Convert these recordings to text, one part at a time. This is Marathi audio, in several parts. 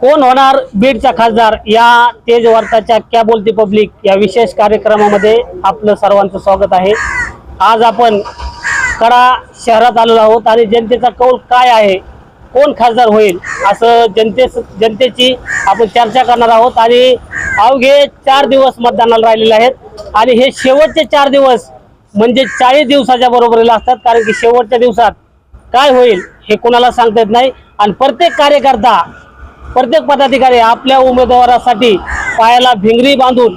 कोण होणार बीडचा खासदार या तेजवार्ताच्या क्या बोलती पब्लिक या विशेष कार्यक्रमामध्ये आपलं सर्वांचं स्वागत आहे. आज आपण कडा शहरात आलेलो आहोत आणि जनतेचा कौल काय आहे? कोण खासदार होईल? असं जनते जनतेची आपण चर्चा करणार आहोत आणि अवघे चार दिवस मतदानाला राहिलेले आहेत. आणि हे शेवटचे चार दिवस म्हणजे चाळीस दिवसाच्या बरोबरीला असतात कारण की शेवटच्या दिवसात काय होईल हे कोणाला सांगता येत नाही. आणि प्रत्येक कार्यकर्ता प्रत्येक पदाधिकारी आपल्या उमेदवारासाठी पायाला भिंगरी बांधून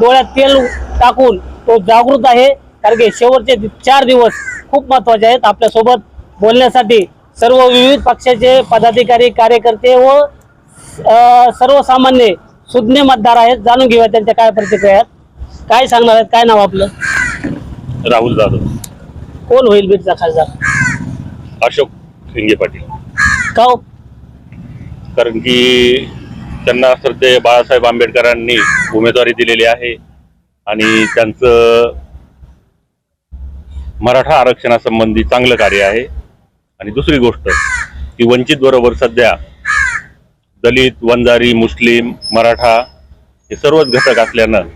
डोळ्यात तेल टाकून तो जागृत आहे. कारण की शेवटचे चार दिवस खूप महत्त्वाचे आहेत आपल्यासोबत बोलण्यासाठी. सर्व विविध पक्षाचे पदाधिकारी कार्यकर्ते व सर्वसामान्य सुज्ञ मतदार आहेत. जाणून घेऊया त्यांच्या काय प्रतिक्रिया आहेत. काय सांगणार आहेत? काय नाव आपलं? राहुल जाधव. कोण होईल बीडचा खासदार? अशोक पाटील. का हो? कारण की त्यांना श्रद्धेय बाळासाहेब आंबेडकरांनी उमेदवारी दिलेली आहे आणि त्यांचं मराठा आरक्षणासंबंधी चांगलं कार्य आहे. आणि दुसरी गोष्ट की वंचित बरोबर सध्या दलित वंजारी मुस्लिम मराठा हे सर्वच घटक असल्यानं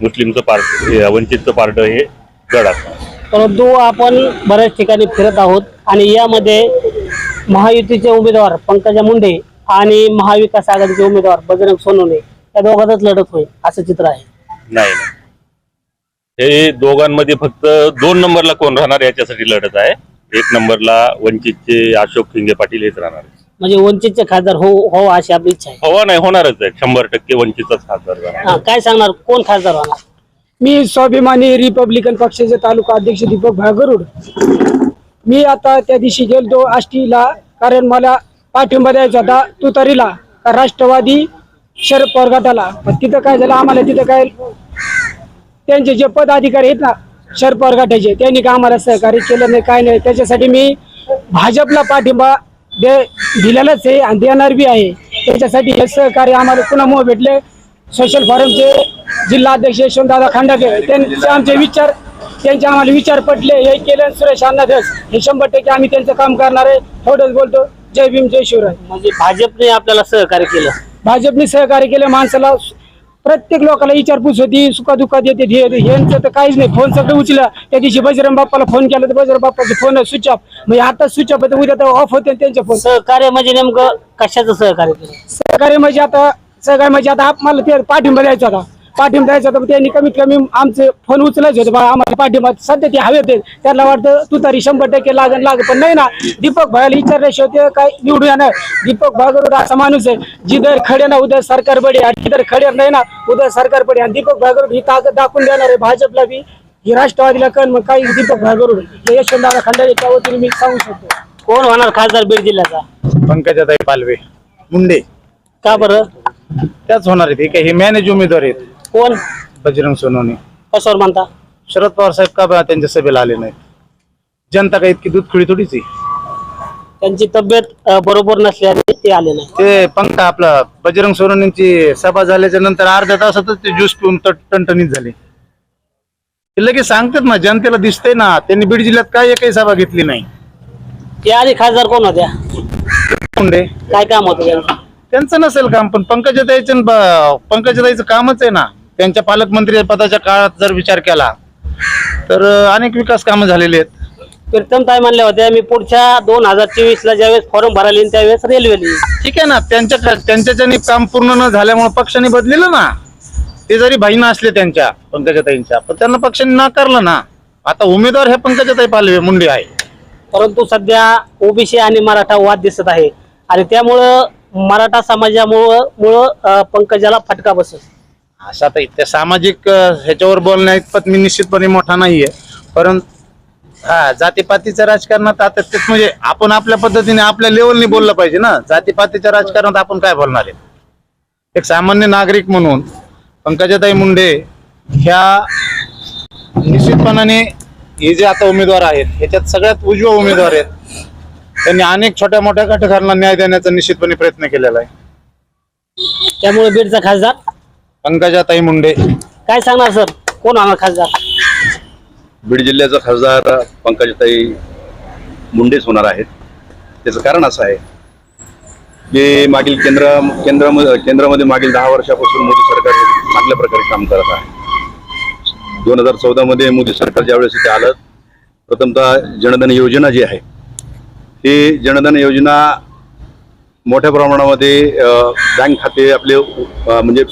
मुस्लिमचं पार्ट वंचितचं पार्ट हे गड असतं. परंतु आपण बऱ्याच ठिकाणी फिरत आहोत आणि यामध्ये महायुतीचे उमेदवार पंकजा मुंडे आणि महाविकास आघाडीचे उमेदवार बजरंग सोनवणे या दोघांतच लढत होईल असं चित्र आहे. नाही नाही. हे दोघांमध्ये फक्त दोन नंबरला कोण राहणार याच्यासाठी लढत आहे. एक नंबरला वंचितचे अशोक खिंगे पाटील हेच राहणार आहे. म्हणजे वंचितचे खासदार हो हो अशी आपली इच्छा आहे. हवा नाही होणारच आहे. शंभर टक्के वंचितचाच खासदार राहणार हा, काय सांगणार? कोण खासदार होणार मी स्वाभिमानी रिपब्लिकन पक्षाचे तालुका अध्यक्ष दीपक भागरुड. मी आता त्या दिवशी गेलतो आष्टीला कारण मला पाठिंबा द्यायचा होता तुतारीला. का राष्ट्रवादी शरद पवार गटाला. पण तिथं काय झालं? आम्हाला तिथं काय त्यांचे जे पदाधिकारी आहेत ना शरद पवार गटाचे त्यांनी का आम्हाला सहकार्य केलं नाही काय नाही. त्याच्यासाठी मी भाजपला पाठिंबा दे दिलेलाच आहे आणि देणार बी आहे. त्याच्यासाठी हे सहकार्य आम्हाला पुन्हा भेटले. सोशल फॉरमचे जिल्हा अध्यक्ष यशवंतदादा खांडाके त्यांचे आमचे विचार त्यांचे आम्हाला विचार पटले. हे केलं सुरेश अण्णाधस हे शंभर टक्के आम्ही त्यांचं काम करणार आहे. थोडंच बोलतो. जय भीम जय शिवराय. म्हणजे भाजपने आपल्याला सहकार्य केलं. भाजपने सहकार्य केलं माणसाला प्रत्येक लोकांना विचारपूस होती सुखादुखात येते हे- यांचं तर काहीच नाही. फोन सगळं उचला. त्या दिवशी बजरंग बाप्पाला फोन केला तर बजरंग बाप्पाचा फोन स्विच ऑफ म्हणजे आता स्विच ऑफ होते उद्या तर ऑफ होते त्यांचे फोन. सहकार्य म्हणजे नेमकं कशाचं सहकार्य केलं? सहकार्य म्हणजे आता सहकार्य म्हणजे आता मला ते पाठिंबा द्यायचा होता. पाठिंबा द्यायचा होता त्यांनी कमीत कमी आमचे फोन उचलायचे होते. बा आम्हाला पाठिंबा सध्या ते हवे होते. त्यांना वाटतं तू तरी शंभर टक्के लागन लाग. पण नाही ना दीपक भाईला विचारल्याशिवाय ते काय निवडून येणार? दीपक भागवत असा माणूस आहे जिधर खडे ना उद्या सरकार बडे आणि जिधर खडे नाही ना उद्या सरकार पडे आणि दीपक भागवत ही ताकद दाखवून देणार आहे भाजपला बी. ही राष्ट्रवादीला कण मग काही दीपक भागवत? यशवंतदादा खंडाच्या वतीने मी सांगू शकतो. कोण होणार खासदार बीड जिल्ह्याचा? पंकजाताई पालवे. मुंडे. का बरं? त्याच होणार आहेत हे काय हे मॅनेज उमेदवार आहेत. कोण? बजरंग सोनवणे. कशावर म्हणता? शरद पवार साहेब का बा त्यांच्या सभेला आले नाहीत? जनता काय इतकी दूधखुळी थोडीच आहे? त्यांची तब्येत अ, बरोबर नसल्याने ते आले नाही ते पंख आपला बजरंग सोनवणेंची सभा झाल्याच्यानंतर अर्ध्या तासातच ते ज्यूस पिऊन तट- टणटणीत झाले. ते लगेच सांगतात ना जनतेला दिसतंय ना त्यांनी बीड जिल्ह्यात काय एकही सभा घेतली नाही. या आधी खासदार कोण होत्या? मुंडे काय काम होतं त्यांचं? त्यांचं नसेल काम पण पंकजाताईचं पंकजाताईचं कामच आहे ना. त्यांच्या पालकमंत्री पदाच्या काळात जर विचार केला तर अनेक विकास कामं झालेली आहेत. प्रीतम ताई म्हणल्या होत्या मी पुढच्या दोन हजार चोवीस ला ज्यावेळेस फॉर्म भरायला त्यावेळेस रेल्वे ठीक आहे ना त्यांच्या त्यांच्याच्यानी काम पूर्ण न झाल्यामुळे पक्षाने बदलेलं ना ते जरी बहिणा असले त्यांच्या पंकजाताईंच्या पण त्यांना पक्षाने नाकारलं ना. आता उमेदवार हे पंकजाताई पालवे मुंडे आहे. परंतु सध्या ओबीसी आणि मराठा वाद दिसत आहे. आणि त्यामुळं मराठा समाजामुळं मुळं पंकजाला फटका बसत. असं आता इतक्या सामाजिक अं, ह्याच्यावर बोलण्या इतपत मी निश्चितपणे मोठा नाहीये. परंतु हा जातीपातीच्या राजकारणात आता तेच म्हणजे आपण आपल्या पद्धतीने आपल्या लेवलने बोललं पाहिजे ना. जातीपातीच्या राजकारणात आपण काय बोलणार आहे? एक सामान्य नागरिक म्हणून पंकजाताई मुंडे ह्या निश्चितपणाने हे जे आता उमेदवार आहेत ह्याच्यात सगळ्यात उजवा उमेदवार आहेत. त्यांनी अनेक छोट्या मोठ्या घटकांना न्याय देण्याचा निश्चितपणे प्रयत्न केलेला आहे. त्यामुळे बीडचा खासदार? पंकजाताई मुंडे. काय सांगणार सर? कोण होणार खासदार? बीड जिल्ह्याचा खासदार पंकजाताई मुंडेच होणार आहेत. त्याचं कारण असं आहे जे मागील केंद्र केंद्र केंद्रामध्ये मागील दहा वर्षापासून मोदी सरकार चांगल्या प्रकारे काम करत आहे. दोन हजार चौदामध्ये मोदी सरकार ज्यावेळेस इथे आलं प्रथमतः जनधन योजना जी आहे ही जनधन योजना मोठ्या प्रमाणामध्ये बँक खाते आपले अ, म्हणजे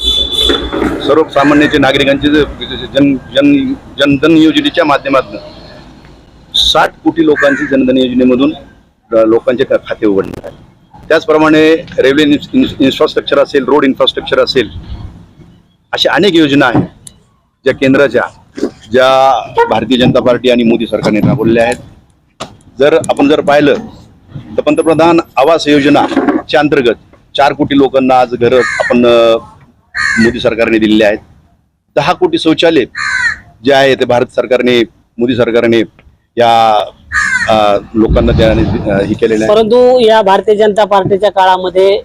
सर्वसामान्याचे नागरिकांचे जन जन जनधन योजनेच्या माध्यमातून साठ कोटी लोकांची जनधन योजनेमधून लोकांचे खाते उघडले आहेत. त्याचप्रमाणे रेल्वे इन्फ्रास्ट्रक्चर असेल रोड इन्फ्रास्ट्रक्चर असेल अशा अनेक योजना आहेत ज्या केंद्राच्या ज्या भारतीय जनता पार्टी आणि मोदी सरकारने राबवलेल्या आहेत. जर आपण जर पाहिलं तर पंतप्रधान आवास योजनाच्या अंतर्गत चार कोटी लोकांना आज घर आपण मोदी सरकारने दिलेले आहेत. दहा कोटी शौचालय जे आहे ते भारत सरकारने मोदी सरकारने या लोकांना हे केलेलं आहे. परंतु या भारतीय जनता पार्टीच्या काळामध्ये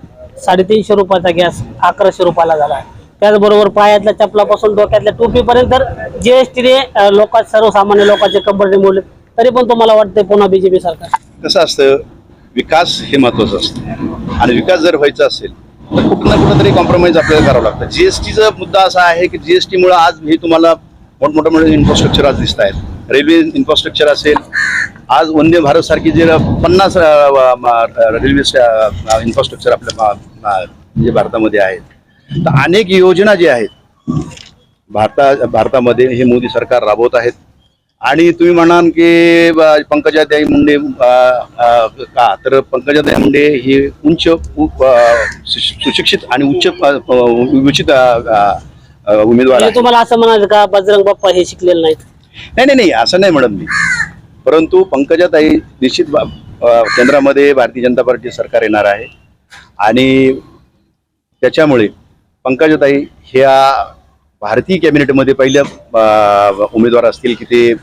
साडेतीनशे रुपयाचा गॅस अकराशे रुपयाला झाला त्याचबरोबर पायातल्या चपलापासून डोक्यातल्या टोपीपर्यंत तर जीएसटीने लोकां सर्वसामान्य लोकांचे कंबरने मोडले तरी पण तुम्हाला वाटतंय पुन्हा बीजेपी सरकार? कसं असतं विकास हे महत्वाचं असतं. आणि विकास जर व्हायचा असेल तर कुठं ना कुठं तरी कॉम्प्रोमाइज आपल्याला करावं लागतं. जीएसटीचा मुद्दा असा आहे की जीएसटीमुळे आज हे तुम्हाला मोठमोठ्या म्हणजे मोठे इन्फ्रास्ट्रक्चर आज दिसत आहेत. रेल्वे इन्फ्रास्ट्रक्चर असेल आज वंदे भारत सारखी जे पन्नास रेल्वे इन्फ्रास्ट्रक्चर आपल्या म्हणजे जे भारतामध्ये आहेत. तर अनेक योजना ज्या आहेत भारता भारतामध्ये हे मोदी सरकार राबवत आहेत. आणि तुम्ही म्हणाल की पंकजाताई मुंडे का? तर पंकजाताई मुंडे हे उंच सुशिक्षित आणि उच्च अ, उमेदवार म्हणजे तुम्हाला असं म्हणायचं का बजरंग बाप्पा हे शिकलेले नाहीत? नाही नाही नाही असं नाही म्हणत मी. परंतु पंकजाताई निश्चित केंद्रामध्ये भारतीय जनता पार्टी सरकार येणार आहे. आणि त्याच्यामुळे पंकजाताई ह्या भारतीय कॅबिनेटमध्ये पहिल्या उमेदवार असतील की ते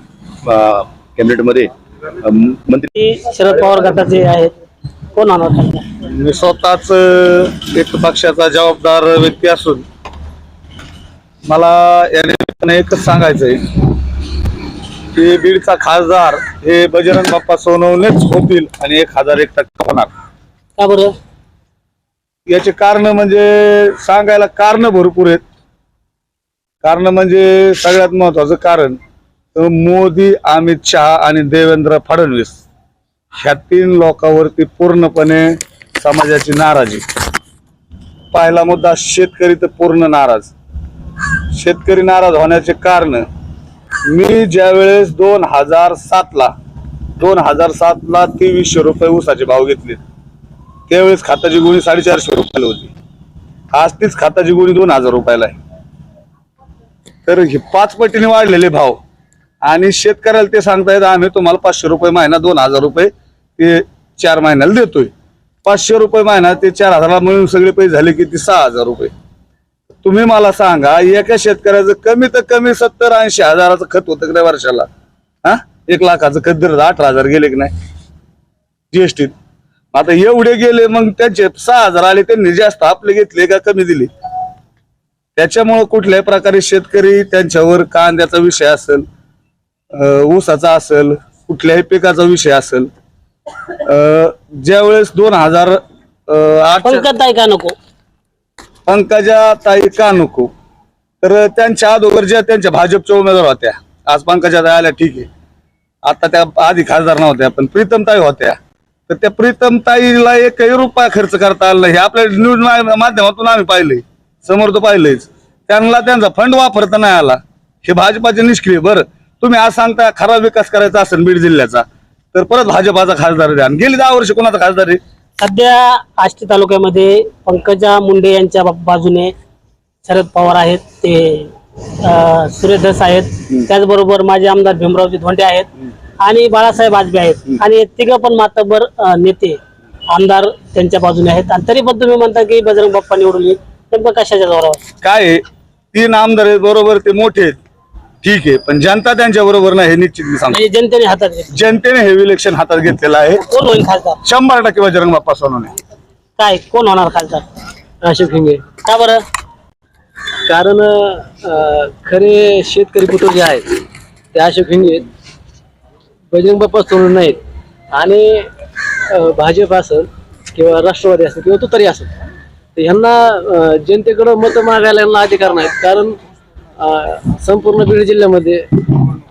कॅबिनेटमध्ये मंत्री शरद पवार गटाचे आहेत. कोण? मी स्वतःच एक पक्षाचा जबाबदार व्यक्ती असून मला या निमित्ताने एकच सांगायचंय की बीडचा खासदार हे बजरंग बाप्पा सोनवणेच होतील आणि एक हजार एक टक्का होणार. का बरं? याचे कारण म्हणजे सांगायला कारण भरपूर आहेत. कारण म्हणजे सगळ्यात महत्वाचं कारण मोदी अमित शहा आणि देवेंद्र फडणवीस ह्या तीन लोकांवरती पूर्णपणे समाजाची नाराजी. पहिला मुद्दा शेतकरी तर पूर्ण नाराज. शेतकरी नाराज होण्याचे कारण मी ज्या वेळेस दोन हजार सातला दोन हजार सातला तेवीसशे रुपये ऊसाचे भाव घेतले त्यावेळेस खाताची गुणी साडेचारशे रुपयाला होती. आज तीच खाताची गुणी दोन हजार रुपयाला आहे. तर हे पाच पटीने वाढलेले भाव. आणि शेतकऱ्याला ते सांगतायत आम्ही तुम्हाला पाचशे रुपये महिना दोन हजार रुपये ते चार महिन्याला देतोय. पाचशे रुपये महिना ते चार हजाराला मिळून सगळे पैसे झाले की ते सहा हजार रुपये. तुम्ही मला सांगा एका शेतकऱ्याचं कमी तर कमी सत्तर ऐंशी हजाराचं खत होतं की नाही वर्षाला? हा? एक लाखाचं खत दिलं अठरा हजार गेले की नाही? जीएसटीत आता एवढे गेले मग त्यांचे सहा हजार आले त्यांनी जास्त आपले घेतले का कमी दिले? त्याच्यामुळं कुठल्याही प्रकारे शेतकरी त्यांच्यावर कांद्याचा विषय असेल ऊसाचा असेल कुठल्याही पिकाचा विषय असेल अं, ज्यावेळेस दोन हजार आठ पंकज ताई का नको? पंकजा ताई का नको? तर त्यांच्या अगोदर ज्या त्यांच्या भाजपच्या उमेदवार होत्या आज पंकजा ताई आल्या ठीक आहे. आता त्या आधी खासदार नव्हत्या पण प्रीतम ताई होत्या. तर त्या प्रीतम ताईला एकही रुपया खर्च करता आला नाही. हे आपल्या न्यूज माध्यमातून आम्ही पाहिलंय. समोर तर पाहिलंयच. त्यांना त्यांचा फंड वापरता नाही आला. हे भाजपाचे निष्क्रिय. बरं. तुम्ही आज सांगता खरा विकास करायचा असेल बीड जिल्ह्याचा तर परत भाजपाचा खासदार द्या. आणि गेली दहा वर्ष कोणाचा खासदार आहे? सध्या आष्टी तालुक्यामध्ये पंकजा मुंडे यांच्या बाजूने शरद पवार आहेत ते सुरेश आहेत. त्याचबरोबर माजी आमदार भीमरावजी धोंडे आहेत. आणि बाळासाहेब आजबे आहेत. आणि तिघं पण मातबर नेते आमदार त्यांच्या बाजूने आहेत. आणि तरी पण तुम्ही म्हणता की बजरंग बाप्पा निवडून कशाच्या जोरावर? काय आहे? तीन आमदार आहेत बरोबर ते मोठे आहेत. ठीक आहे पण जनता त्यांच्या बरोबर नाही हे निश्चित मी सांगतो. म्हणजे जनतेने हातात घेतलं. जनतेने हे इलेक्शन हातात घेतलेलं आहे. कोण होईल खासदार? शंभर टक्के बजरंग बाप्पा सोनवणे. काय कोण होणार खासदार? अशोक हिंगे का बरं? कारण अं, खरे शेतकरी पुत्र जे आहेत ते अशोक हिंगे आहेत. बजरंग बाप्पा सोडून नाहीत. आणि अं, भाजप असेल किंवा राष्ट्रवादी असेल किंवा तुतारी असेल. तर ह्यांना जनतेकडं मतं मागायला यांना अधिकार नाहीत. कारण अं, संपूर्ण बीड जिल्ह्यामध्ये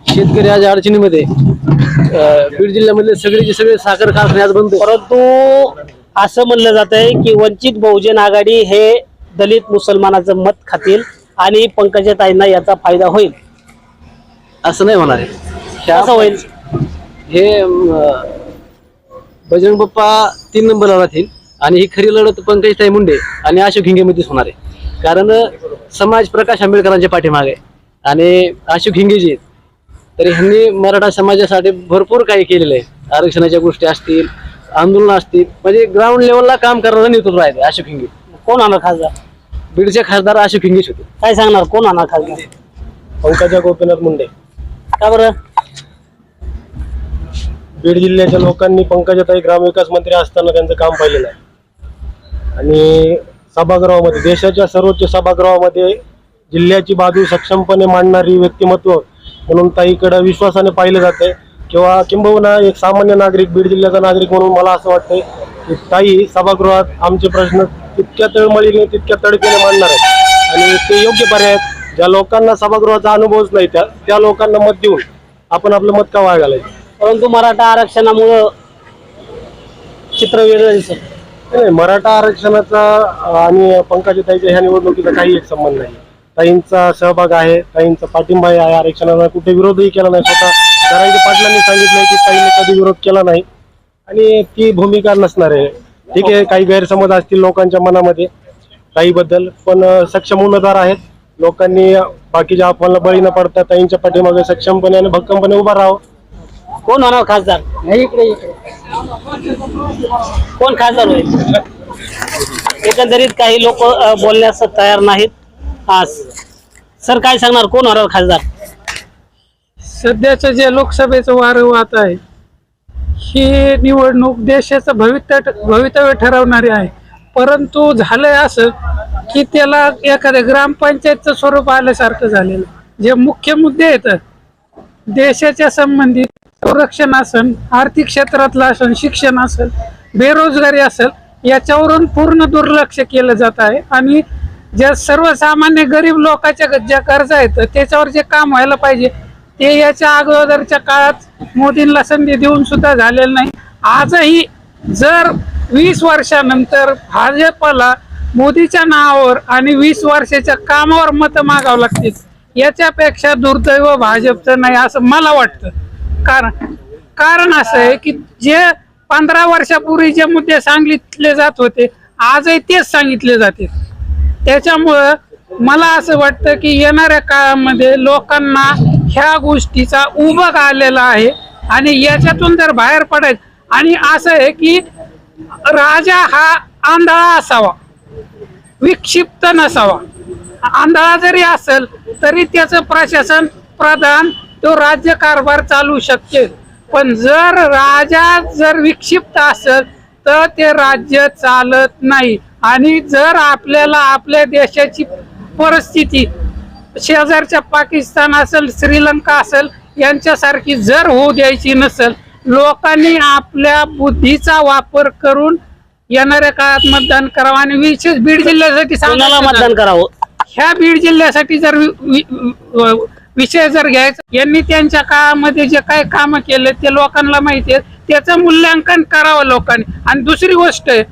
शेतकरी आज अडचणीमध्ये अं, बीड जिल्ह्यामधले सगळेचे सगळे साखर कारखाने आज बंद आहेत. परंतु असं म्हणलं जात आहे की वंचित बहुजन आघाडी हे दलित मुसलमानाचं मत खातील आणि पंकजाताईंना याचा फायदा होईल. असं नाही होणार आहे. ह्या- कसं होईल. हे अं, बजरंग बाप्पा तीन नंबरला राहतील. आणि ही खरी लढत पंकजताई मुंडे आणि अशोक हिंगेमध्येच होणार आहे. कारण समाज प्रकाश आंबेडकरांच्या पाठीमागे आहे. आणि अशोक हिंगे जे आहेत, तर ह्यांनी मराठा समाजासाठी भरपूर काही केलेलं आहे. आरक्षणाच्या गोष्टी असतील आंदोलन असतील म्हणजे ग्राउंड लेवलला काम करणारं नेतृत्व आहे अशोक हिंगे. कोण होणार खासदार? बीडचे खासदार अशोक हिंगेच होते. काय सांगणार? कोण होणार खासदार? पंकजा गोपीनाथ मुंडे. का बरं? बीड जिल्ह्याच्या लोकांनी पंकजाताई ग्रामविकास मंत्री असताना त्यांचं काम पाहिलेलं आहे. आणि सभागृहामध्ये देशाच्या सर्वोच्च सभागृहामध्ये जिल्ह्याची बाजू सक्षमपणे मांडणारी व्यक्तिमत्व म्हणून ताईकडं विश्वासाने पाहिलं जाते किंवा किंबहुना एक सामान्य नागरिक बीड जिल्ह्याचा नागरिक म्हणून मला असं वाटतंय की ताई सभागृहात आमचे प्रश्न तितक्या तळमळीने तितक्या तडकेने मांडणार आहेत. आणि ते योग्य पर्याय आहेत. ज्या लोकांना सभागृहाचा अनुभवच नाही त्या त्या लोकांना मत देऊन आपण आपलं मत का वाया घालायचं? परंतु मराठा आरक्षणामुळं चित्र वेगळं दिसत. नाही मराठा आरक्षणाचा आणि आणि पंकजाताईच्या ह्या निवडणुकीचा काही एक संबंध नाही. ताईंचा सहभाग आहे ताईंचा पाठिंबा आहे आरक्षणाचा आरक्षणाला. कुठे विरोधही केला नाही. स्वतः जरांगे पाटलांनी सांगितलंय की ताईने कधी विरोध केला नाही. आणि ती भूमिका नसणार आहे. ठीक आहे काही गैरसमज असतील लोकांच्या मनामध्ये ताईबद्दल पण सक्षम उमेदवार आहेत. लोकांनी बाकीच्या अफवांना बळी न पडता ताईंच्या पाठीमागे सक्षमपणे आणि भक्कमपणे उभा राहावं. कोण होणार खासदार? कोण खासदार होईल? एकंदरीत काही लोक बोलण्यास तयार नाहीत. हा सर काय सांगणार? कोण होणार खासदार? सध्याचं जे लोकसभेचं वारं वाहत आहे ही निवडणूक देशाचं भवितव्य भवितव्य ठरवणारी आहे. परंतु झालंय असं की त्याला एखाद्या ग्रामपंचायतचं स्वरूप आल्यासारखं झालेलं. जे मुख्य मुद्दे आहेत देशाच्या संबंधित संरक्षण असेल आर्थिक क्षेत्रातलं असेल शिक्षण असेल बेरोजगारी असेल याच्यावरून पूर्ण दुर्लक्ष केलं जात आहे. आणि ज्या सर्वसामान्य गरीब लोकांच्या ज्या गरजा आहेत त्याच्यावर जे काम व्हायला पाहिजे ते याच्या अगोदरच्या काळात मोदींना संधी देऊन सुद्धा झालेलं नाही. आजही जर वीस वर्षानंतर भाजपला मोदीच्या नावावर आणि वीस वर्षाच्या कामावर मतं मागावं लागतील याच्यापेक्षा दुर्दैव भाजपचं नाही असं मला वाटतं. कारण कारण असं आहे की जे पंधरा वर्षापूर्वी जे मुद्दे सांगितले जात होते आजही तेच सांगितले जाते. त्याच्यामुळं मला असं वाटतं की येणाऱ्या काळामध्ये लोकांना ह्या गोष्टीचा उभग आलेला आहे आणि याच्यातून जर बाहेर पडायचं आणि असं आहे की राजा हा आंधळा असावा विक्षिप्त नसावा. आंधळा जरी असेल तरी त्याचं प्रशासन प्रधान तो राज्य कारभार चालू शकेल. पण जर राजा जर विक्षिप्त असेल तर ते राज्य चालत नाही. आणि जर आपल्याला आपल्या देशाची परिस्थिती शेजारच्या पाकिस्तान असेल श्रीलंका असेल यांच्यासारखी जर होऊ द्यायची नसेल लोकांनी आपल्या बुद्धीचा वापर करून येणाऱ्या काळात मतदान करावं. आणि विशेष बीड जिल्ह्यासाठी सांगायचं मतदान करावं? ह्या बीड जिल्ह्यासाठी जर विषय जर घ्यायचा यांनी त्यांच्या काळामध्ये जे काही कामं केले ते लोकांना माहिती आहे. त्याचं मूल्यांकन करावं लोकांनी. आणि दुसरी गोष्ट आहे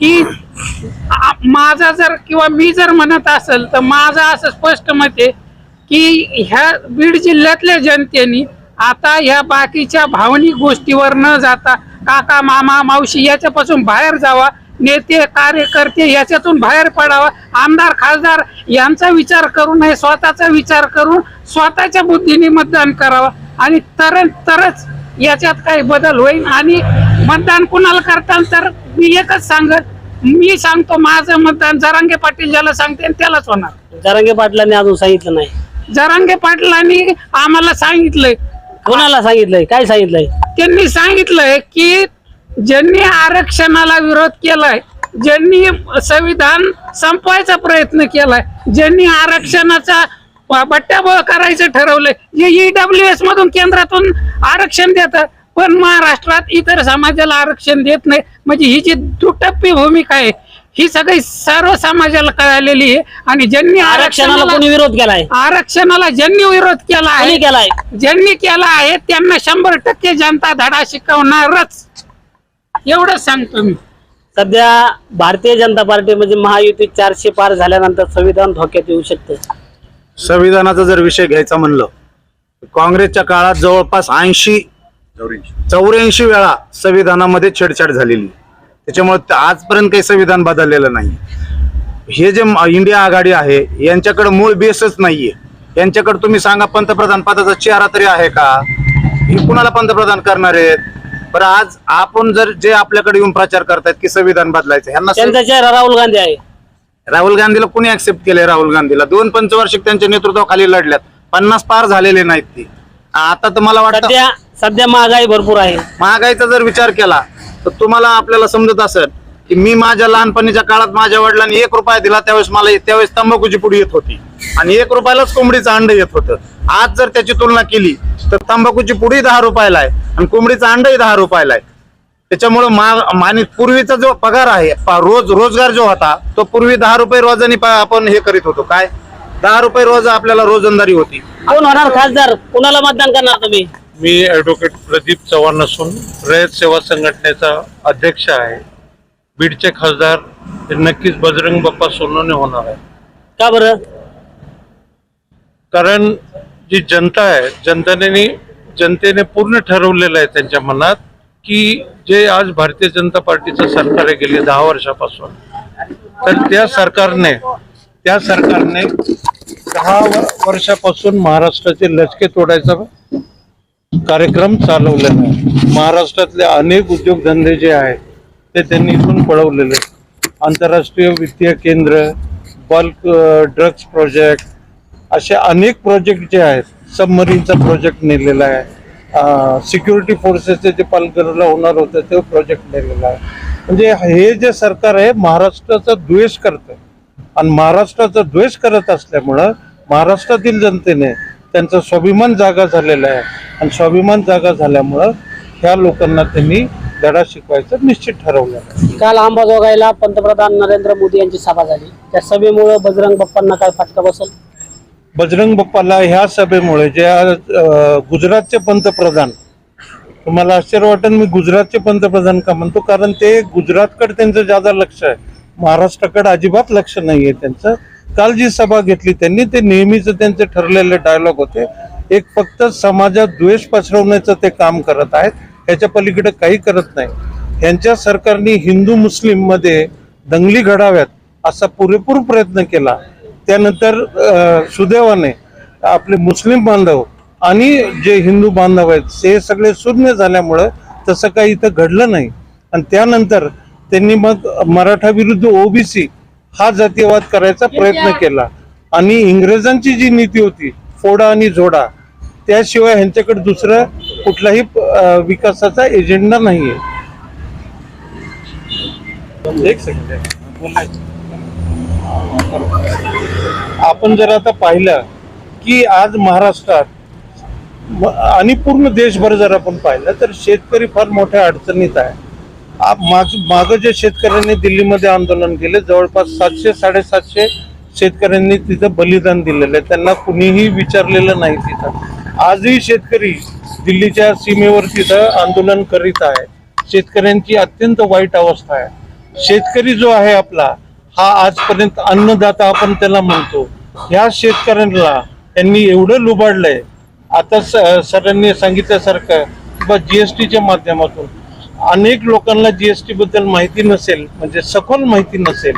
की माझा जर किंवा मी जर म्हणत असेल तर माझं असं स्पष्ट मत आहे की ह्या बीड जिल्ह्यातल्या जनतेने आता ह्या बाकीच्या भावनिक गोष्टीवर न जाता काका मामा मावशी याच्यापासून बाहेर जावा. नेते कार्यकर्ते याच्यातून बाहेर पडावा. आमदार खासदार यांचा विचार करू नये स्वतःचा विचार करून स्वतःच्या बुद्धीने मतदान करावं. आणि तर तरच याच्यात काही बदल होईल. आणि मतदान कुणाला करताल तर मी एकच सांगत मी सांगतो माझं मतदान जरांगे पाटील ज्याला सांगते त्यालाच होणार. जरांगे पाटलांनी अजून सांगितलं नाही. जरांगे पाटलांनी आम्हाला सांगितलंय. कोणाला सांगितलंय? काय सांगितलंय? त्यांनी सांगितलंय की ज्यांनी आरक्षणाला विरोध केलाय ज्यांनी संविधान संपवायचा प्रयत्न केलाय ज्यांनी आरक्षणाचा बट्ट्याबोळ करायचं ठरवलंय जे ईडब्ल्यू एस मधून केंद्रातून आरक्षण देतात पण महाराष्ट्रात इतर समाजाला आरक्षण देत नाही. म्हणजे ही जी दुटप्पी भूमिका आहे ही सगळी सर्व समाजाला कळालेली आहे. आणि ज्यांनी आरक्षणाला कोणी विरोध केलाय? आरक्षणाला ज्यांनी विरोध केला आहे केलाय? ज्यांनी केला आहे त्यांना शंभर टक्के जनता धडा शिकवणारच. एवढंच सांगतो मी सध्या भारतीय जनता पार्टी म्हणजे महायुती चारशे पार झाल्यानंतर संविधान धोक्यात येऊ शकतं. संविधानाचा जर विषय घ्यायचा म्हणलं तर काँग्रेसच्या काळात जवळपास ऐंशी चौऱ्याऐंशी वेळा संविधानामध्ये छेडछाड झालेली. त्याच्यामुळे ते आजपर्यंत काही संविधान बदललेलं नाही. हे जे इंडिया आघाडी आहे यांच्याकडे मूळ बेसच नाहीये. यांच्याकडे तुम्ही सांगा पंतप्रधान पदाचा चेहरा तरी आहे का? हे कुणाला पंतप्रधान करणार आहेत? बरं आज आपण जर जे आपल्याकडे येऊन प्रचार करतायत की संविधान बदलायचं ह्यांना त्यांचा चेहरा राहुल गांधी आहे. राहुल गांधीला कोणी ऍक्सेप्ट केलंय राहुल गांधीला? दोन पंचवार्षिक त्यांच्या नेतृत्वाखाली लढल्यात. पन्नास पार झालेले नाहीत ती. आता तर मला वाटतं सध्या सध्या महागाई भरपूर आहे. महागाईचा जर विचार केला तर तुम्हाला आपल्याला समजत असेल की मी माझ्या लहानपणीच्या काळात माझ्या वडिलांनी एक रुपया दिला त्यावेळेस मला त्यावेळेस तंबाखूची पुडी येत होती. आणि एक रुपयालाच कोंबडीचं अंड येत होतं. आज जर त्याची तुलना केली तर तंबाखूची पुडी दहा रुपयाला आहे आणि कोंबडीचं अंडही दहा रुपयाला आहे. त्याच्यामुळं मा मानी पूर्वीचा जो पगार आहे प- रोज रोजगार जो होता तो पूर्वी दहा रुपये रोजानी आपण हे करीत होतो. काय? दहा रुपये रोज आपल्याला रोजंदारी होती. कोण होणार खासदार? कुणाला मतदान करणार तुम्ही? मी ॲडव्होकेट प्रदीप चव्हाण असून रयत सेवा संघटनेचा अध्यक्ष आहे. बीडचे खासदार हे नक्कीच बजरंग बाप्पा सोनवणे होणार आहे. का बरं? कारण जी जनता आहे जनतेने जनतेने पूर्ण ठरवलेलं आहे त्यांच्या मनात की जे आज भारतीय जनता पार्टीचं सरकार आहे गेले दहा वर्षापासून तर त्या सरकारने त्या सरकारने दहा वर्षापासून महाराष्ट्राचे लचके तोडायचा कार्यक्रम चालवलेला आहे महाराष्ट्रातले अनेक उद्योगधंदे जे आहेत ते त्यांनी इथून पळवलेले आहेत. आंतरराष्ट्रीय वित्तीय केंद्र बल्क ड्रग्स प्रोजेक्ट असे अनेक प्रोजेक्ट जे आहेत सबमरीनचा प्रोजेक्ट नेलेला आहे. सिक्युरिटी फोर्सेसचे जे पालघरला होणार होतं ते प्रोजेक्ट नेलेला आहे. म्हणजे हे जे सरकार आहे महाराष्ट्राचा द्वेष करतं आणि महाराष्ट्राचा द्वेष करत असल्यामुळं महाराष्ट्रातील जनतेने त्यांचा स्वाभिमान जागा झालेला आहे. आणि स्वाभिमान जागा झाल्यामुळं ह्या लोकांना त्यांनी धडा शिकवायचं निश्चित ठरवलं. काल अंबाजोगाईला पंतप्रधान नरेंद्र मोदी यांची सभा झाली. त्या सभेमुळं बजरंग बाप्पांना काय फटका बसल? बजरंग बप्पाला ह्या सभेमुळे ज्या गुजरातचे पंतप्रधान तुम्हाला आश्चर्य वाटेल मी गुजरातचे पंतप्रधान का म्हणतो? कारण ते गुजरातकडे त्यांचं ज्यादा लक्ष आहे. महाराष्ट्राकडे अजिबात लक्ष नाही आहे त्यांचं. काल जी सभा घेतली त्यांनी ते नेहमीच त्यांचे ठरलेले डायलॉग होते. एक फक्त समाजात द्वेष पसरवण्याचं ते काम करत आहेत. ह्याच्या पलीकडे काही करत नाही. ह्यांच्या सरकारने हिंदू मुस्लिममध्ये दंगली घडाव्यात असा पुरेपूर प्रयत्न केला. त्यानंतर सुदैवाने आपले मुस्लिम बांधव आणि जे हिंदू बांधव आहेत ते सगळे शून्य झाल्यामुळं तसं काही इथं घडलं नाही. आणि त्यानंतर त्यांनी मग मराठा विरुद्ध ओबीसी हा जातीयवाद करायचा प्रयत्न केला. आणि इंग्रजांची जी नीती होती फोडा आणि जोडा त्याशिवाय ह्यांच्याकडे दुसरं कुठलाही विकासाचा एजेंडा नाहीये. एक सेकंड आपण जर आता पाहिलं की आज महाराष्ट्रात आणि पूर्ण देशभर जर आपण पाहिलं तर शेतकरी फार मोठ्या अडचणीत आहे. माग मागं जे शेतकऱ्यांनी दिल्लीमध्ये आंदोलन केले जवळपास सातशे साडेसातशे शेतकऱ्यांनी तिथं बलिदान दिलेलं आहे. त्यांना कुणीही विचारलेलं नाही तिथं. आजही शेतकरी दिल्लीच्या सीमेवर तिथं आंदोलन करीत आहे. शेतकऱ्यांची अत्यंत वाईट अवस्था आहे. शेतकरी जो आहे आपला हा आजपर्यंत अन्नदाता आपण त्याला म्हणतो. ह्या शेतकऱ्यांना त्यांनी एवढं लुबाडलंय. आता स- सरांनी सांगितल्यासारखं किंवा जीएसटीच्या माध्यमातून अनेक लोकांना जीएसटी बद्दल माहिती नसेल म्हणजे सखोल माहिती नसेल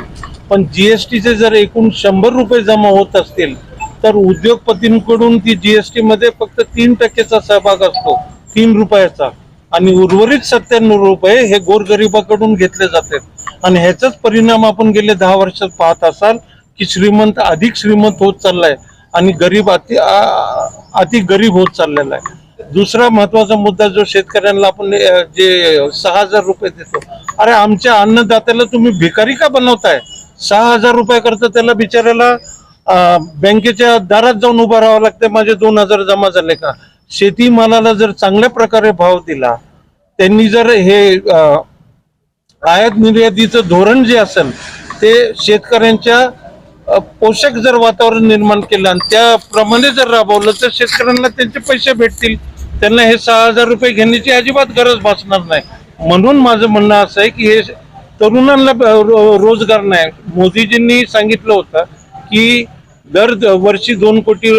पण जीएसटीचे जर एकूण शंभर रुपये जमा होत असतील तर उद्योगपतींकडून ती जीएसटी मध्ये फक्त तीन टक्केचा सहभाग असतो तीन रुपयाचा. आणि उर्वरित सत्त्याण्णव रुपये हे गोरगरिबाकडून घेतले जातात. आणि ह्याचाच परिणाम आपण गेले दहा वर्षात पाहत असाल की श्रीमंत अधिक श्रीमंत होत चाललाय आणि गरीब अति अति गरीब होत चाललेला आहे. दुसरा महत्त्वाचा मुद्दा जो शेतकऱ्यांना आपण जे सहा हजार रुपये देतो अरे आमच्या अन्नदात्याला तुम्ही भिकारी का बनवताय? सहा हजार रुपये करता त्याला बिचाऱ्याला बँकेच्या दारात जाऊन उभं राहावं लागतं माझे दोन हजार जमा झाले का? शेतीमालाला जर चांगल्या प्रकारे भाव दिला त्यांनी जर हे आयात निर्यातीचं धोरण जे असेल ते शेतकऱ्यांच्या पोषक जर वातावरण निर्माण केलं आणि त्याप्रमाणे जर राबवलं तर शेतकऱ्यांना त्यांचे पैसे भेटतील. त्यांना हे सहा हजार रुपये घेण्याची अजिबात गरज भासणार नाही. म्हणून माझं म्हणणं असं आहे की हे तरुणांना रोजगार नाही. मोदीजींनी सांगितलं होतं की दर वर्षी दोन कोटी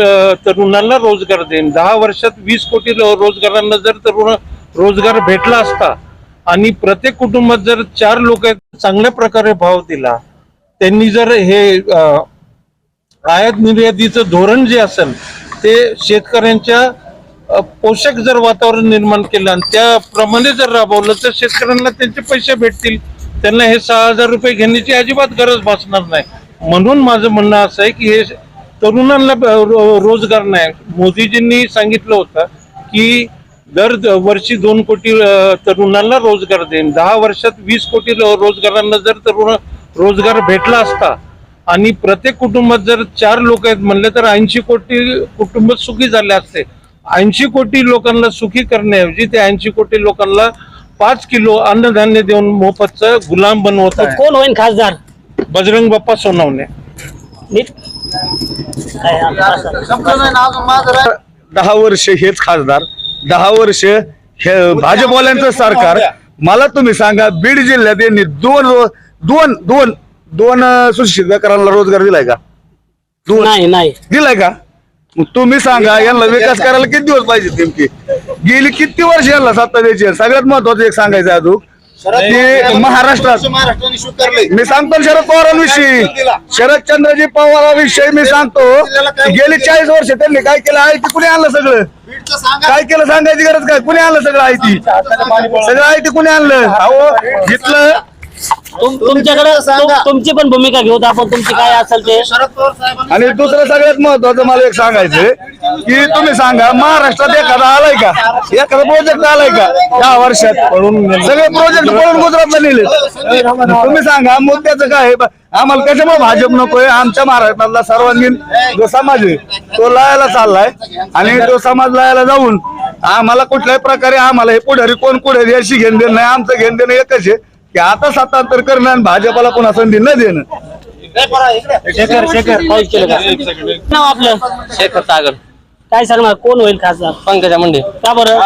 तरुणांना रोजगार देईन. दहा वर्षात वीस कोटी रोजगारांना जर तरुण रोजगार भेटला असता आणि प्रत्येक कुटुंबात जर चार लोक चांगल्या प्रकारे भाव दिला त्यांनी जर हे आयात निर्यातीचं धोरण जे असेल ते शेतकऱ्यांच्या पोषक जर वातावरण निर्माण केलं आणि त्याप्रमाणे जर राबवलं तर शेतकऱ्यांना त्यांचे पैसे भेटतील. त्यांना हे सहा हजार रुपये घेण्याची अजिबात गरज भासणार नाही. म्हणून माझं म्हणणं असं आहे की हे तरुणांना रोजगार नाही. मोदीजींनी सांगितलं होतं की दर वर्षी दोन कोटी तरुणांना रोजगार देईन. दहा वर्षात वीस कोटी रोजगारांना जर तरुण रोजगार भेटला असता आणि प्रत्येक कुटुंबात जर चार लोक आहेत म्हणले तर ऐंशी कोटी कुटुंब सुखी झाले असते. ऐंशी कोटी लोकांना सुखी करण्याऐवजी ते ऐंशी कोटी लोकांना पाच किलो अन्नधान्य देऊन मोफतचं गुलाम बनवत कोण होईल खासदार? बजरंग बाप्पा सोनवणे. नीट? काय आता? दहा वर्ष हेच खासदार. दहा वर्ष हे भाजपवाल्यांचं सरकार. मला तुम्ही सांगा बीड जिल्ह्यात यांनी दोन रो- दोन दोन दोन अं, सुशिक्षितांना रोजगार दिलाय का? दोन. नाही नाही. दिलाय का? मग तुम्ही सांगा यांना विकास करायला किती दिवस पाहिजे नेमके? गेली किती वर्ष यांना सत्ता द्यायची? आहे? सगळ्यात महत्वाचं एक सांगायचं आहे अजून. की महाराष्ट्रात. महाराष्ट्राने स्वीकारले मी सांगतो शरद पवारांविषयी. शरदचंद्रजी पवारांविषयी मी सांगतो. गेली चाळीस वर्ष त्यांनी काय केलं? आहे ते कुणी आणलं सगळं? काय केलं सांगायची गरज काय? कुणी आणलं सगळं आहे ती सगळं आहे ते कुणी आणलं? अहो घेतलं. तुमच्याकडे तुम- तुमची पण भूमिका घेऊत आपण तुमची काय असेल ते. आणि दुसरं सगळ्यात महत्वाचं मला एक सांगायचं की तुम्ही सांगा महाराष्ट्रात एखादा आलाय का? एखादा प्रोजेक्ट आलाय का? दहा वर्षात सगळे प्रोजेक्ट पळून गुजरातला नेले तुम्ही सांगा मुद्द्याचं काय आहे? आम्हाला कशामुळे भाजप नकोय? आमच्या महाराष्ट्रातला सर्वांगीण जो समाज आहे तो लयाला चाललाय. आणि तो समाज लयाला जाऊन आम्हाला कुठल्याही प्रकारे आम्हाला हे पुढारी कोण पुढारी अशी घेण देणं नाही. आमचं घेण देणं एकच आहे. की आता सत्तांतर करणं आणि भाजपाला पुन्हा संधी न देणं. शेखर शेखर पाऊस केलं का? नाव आपलं? शेखर सागर काय सांगणार? कोण होईल खासदार? पंकजा मुंडे. का बरं?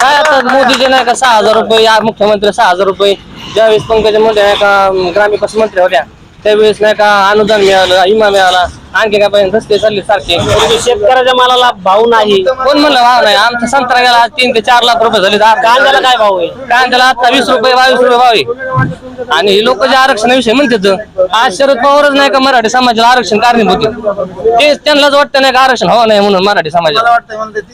काय आता मोदीचे नाही का सहा हजार रुपये या मुख्यमंत्री सहा हजार रुपये? ज्यावेळेस पंकजा मुंडे नाही का ग्रामविकास मंत्री होत्या. त्यावेळेस नाही का अनुदान मिळालं विमा मिळाला. आणखी काय पाहिजे रस्ते चालले सारखे. परंतु शेतकऱ्याच्या मालाला भाव नाही. कोण म्हणलं भाव नाही आमचा संत्रा गेला आज तीन ते चार लाख रुपये झाले कांद्याला काय भाव आहे? कांद्याला आता वीस रुपये बावीस रुपये भाव आहे. आणि हे लोक जे आरक्षणाविषयी म्हणतात आज शरद पवारच नाही का मराठी समाजाला आरक्षण कारणीभूत आहे. ते त्यांनाच वाटतं नाही का आरक्षण हवं नाही म्हणून मराठी समाजाला.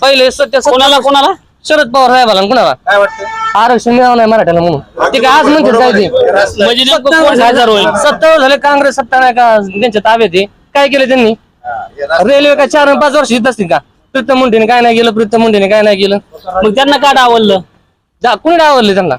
पहिले सत्य कोणाला कोणाला? शरद पवार साहेबाला आणि कुणाला? काय वाटतं आरक्षण मिळावं नाही मराठ्याला म्हणून. ते काय आज म्हणतात काय ते? म्हणजे नेमकं कोण खासदार होईल? सत्तावर झाले काँग्रेस सत्ता नाही का? त्यांच्या ताब्यात आहे काय केलं त्यांनी? रेल्वे काय चार आणि पाच वर्ष येत असतील का? प्रीतम मुंडेने काय नाही केलं प्रीतम मुंडेने काय नाही केलं? मग त्यांना का डावललं? जा कुणी आवडले त्यांना?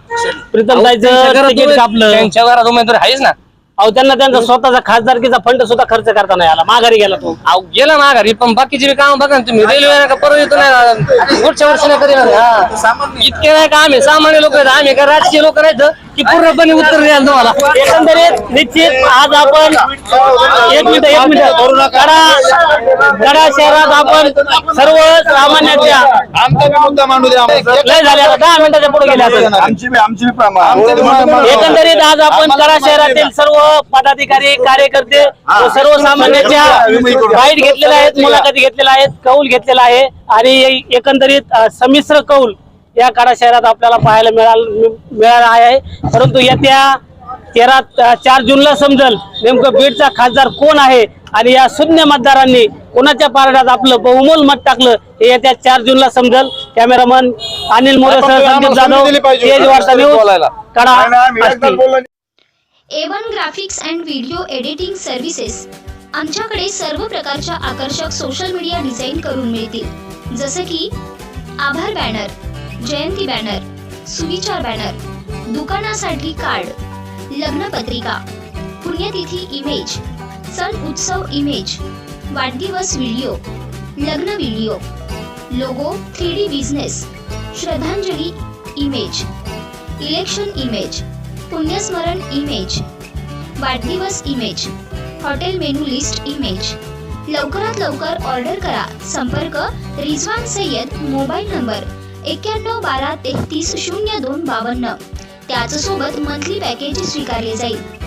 प्रीतम जायचं तिकीट कापलं. त्यांच्या घरात उमेदवार आहेच ना. अहो त्यांना त्यांचा स्वतःचा खासदारकीचा फंड सुद्धा खर्च करता नाही आला. माघारी गेला तो. अहो गेला माघारी पण बाकीचे बी काम बघा ना तुम्ही. रेल्वे नाही का परत येतो नाही पुढच्या वर्षी नाही इतके नाही का आम्ही? सामान्य लोक आहेत. आम्ही का राजकीय लोक नाहीत की पूर्णपणे उत्तर द्याल तुम्हाला. एकंदरीत निश्चित आज आपण एक मिनिट एक मिनिट. कडा कडा शहरात आपण सर्व सामान्याच्या आमचा मुद्दा मांडू द्या लय झाले आता. दहा मिनिटाच्या पुढे गेले असेल आमची बी- आमची बी प्रमाण एकंदरीत आज आपण कडा शहरातील सर्व पदाधिकारी कार्यकर्ते व सर्वसामान्यांच्या बाईट घेतलेल्या आहेत मुलाखती घेतलेल्या आहेत कौल घेतलेला आहे आणि एकंदरीत संमिश्र कौल या कडा शहरात आपल्याला पाहायला मिळाल मिळाला आहे. परंतु येत्या तेरा चार जूनला समजल नेमकं बीडचा खासदार कोण आहे आणि या शून्य मतदारांनी कोणाच्या पारड्यात आपलं बहुमोल मत टाकलं हे येत्या चार जूनला समजल. कॅमेरामन अनिल मोरेसह Sandeep Jadhav Tej Varta news Kada. A one graphics and video editing services आमच्याकडे सर्व प्रकारच्या आकर्षक सोशल मीडिया डिझाईन करून मिळतील. जसे की आभार बॅनर जयंती बॅनर सुविचार बॅनर दुकानासाठी कार्ड लग्नपत्रिका पुण्यतिथी इमेज सण उत्सव इमेज वाढदिवस व्हिडिओ लग्न video logo three D business श्रद्धांजली इमेज इलेक्शन इमेज पुण्यस्मरण इमेज वाढदिवस image hotel menu list image लवकरात लवकर ऑर्डर करा. संपर्क रिझवान सय्यद मोबाईल नंबर एक्क्याण्णव बारा तेहतीस शून्य दोन बावन्न. त्याचसोबत मंथली पॅकेज स्वीकारले जाईल.